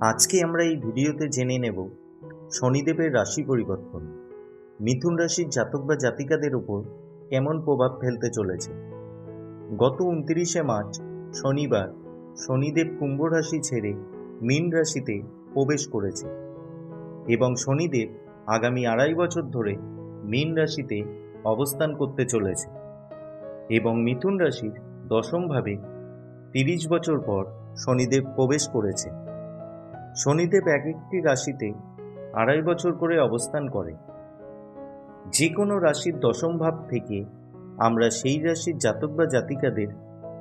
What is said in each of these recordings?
আজকে আমরা এই ভিডিওতে জেনে নেব শনিদেবের রাশি পরিবর্তন। মিথুন রাশির জাতক বা জাতিকাদের উপর কেমন প্রভাব ফেলতে চলেছে? গত উনত্রিশে মার্চ শনিবার শনিদেব কুম্ভ রাশি ছেড়ে মীন রাশিতে প্রবেশ করেছে এবং শনিদেব আগামী আড়াই বছর ধরে মীন রাশিতে অবস্থান করতে চলেছে এবং মিথুন রাশির দশমভাবে তিরিশ বছর পর শনিদেব প্রবেশ করেছে। শনিদেব এক একটি রাশিতে আড়াই বছর করে অবস্থান করে। যে কোনো রাশির দশম ভাব থেকে আমরা সেই রাশির জাতক বা জাতিকাদের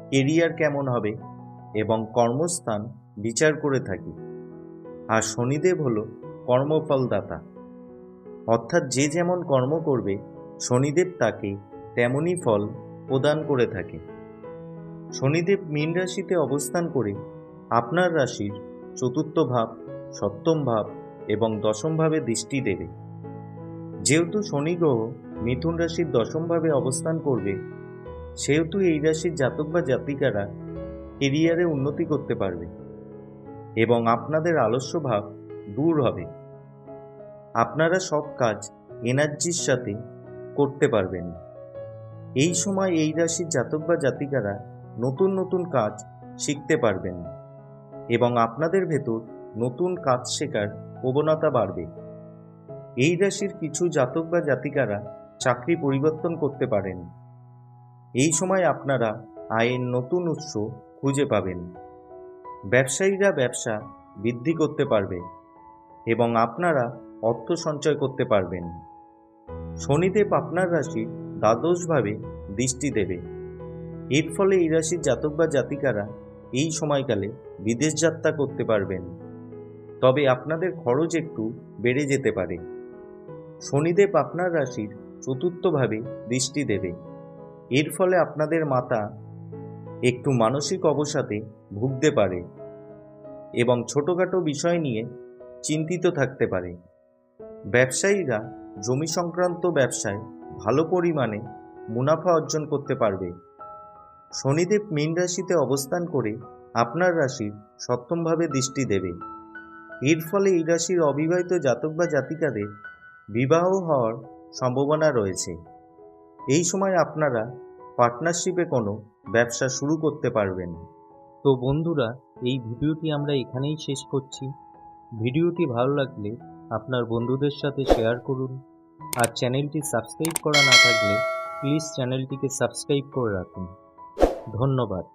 কেরিয়ার কেমন হবে এবং কর্মস্থান বিচার করে থাকি। আর শনিদেব হল কর্মফলদাতা। অর্থাৎ যে যেমন কর্ম করবে, শনিদেব তাকে তেমনই ফল প্রদান করে থাকে। শনিদেব মীন রাশিতে অবস্থান করে আপনার রাশির চতুর্থ ভাব, সপ্তম ভাব এবং দশম ভাবে দৃষ্টি দেবে। যেহেতু শনি গ্রহ মিথুন রাশির দশম ভাবে অবস্থান করবে, সেহেতু এই রাশির জাতক বা জাতিকারা কেরিয়ারে উন্নতি করতে পারবে এবং আপনাদের আলস্য ভাব দূর হবে। আপনারা সব কাজ এনার্জির সাথে করতে পারবেন। এই সময় এই রাশির জাতক বা জাতিকারা নতুন নতুন কাজ শিখতে পারবেন। এবং আপনাদের ভেতর নতুন কাজ শেখার প্রবণতা বাড়বে। এই রাশির কিছু জাতক বা জাতিকারা চাকরি পরিবর্তন করতে পারেন। এই সময় আপনারা আয়ের নতুন উৎস খুঁজে পাবেন। ব্যবসায়ীরা ব্যবসা বৃদ্ধি করতে পারবে এবং আপনারা অর্থ সঞ্চয় করতে পারবেন। শনিদেব আপনার রাশি দ্বাদশভাবে দৃষ্টি দেবে। এর ফলে এই রাশির জাতক বা জাতিকারা এই সময়কালে বিদেশ যাত্রা করতে পারবেন। তবে আপনাদের খরচ একটু বেড়ে যেতে পারে। শনিদেব আপনার রাশির চতুর্থভাবে দৃষ্টি দেবে। এর ফলে আপনাদের মাতা একটু মানসিক অবসাদে ভুগতে পারে এবং ছোটোখাটো বিষয় নিয়ে চিন্তিত থাকতে পারে। ব্যবসায়ীরা জমি সংক্রান্ত ব্যবসায় ভালো পরিমাণে মুনাফা অর্জন করতে পারবে। শনিদেব মীন রাশিতে অবস্থান করে আপনার রাশির সপ্তমভাবে দৃষ্টি দেবে। এর ফলে এই রাশির অবিবাহিত জাতক বা জাতিকাদের বিবাহ হওয়ার সম্ভাবনা রয়েছে। এই সময় আপনারা পার্টনারশিপে কোনো ব্যবসা শুরু করতে পারবেন। তো বন্ধুরা, এই ভিডিওটি আমরা এখানেই শেষ করছি। ভিডিওটি ভালো লাগলে আপনার বন্ধুদের সাথে শেয়ার করুন। আর চ্যানেলটি সাবস্ক্রাইব করা না থাকলে প্লিজ চ্যানেলটিকে সাবস্ক্রাইব করে রাখুন। ধন্যবাদ।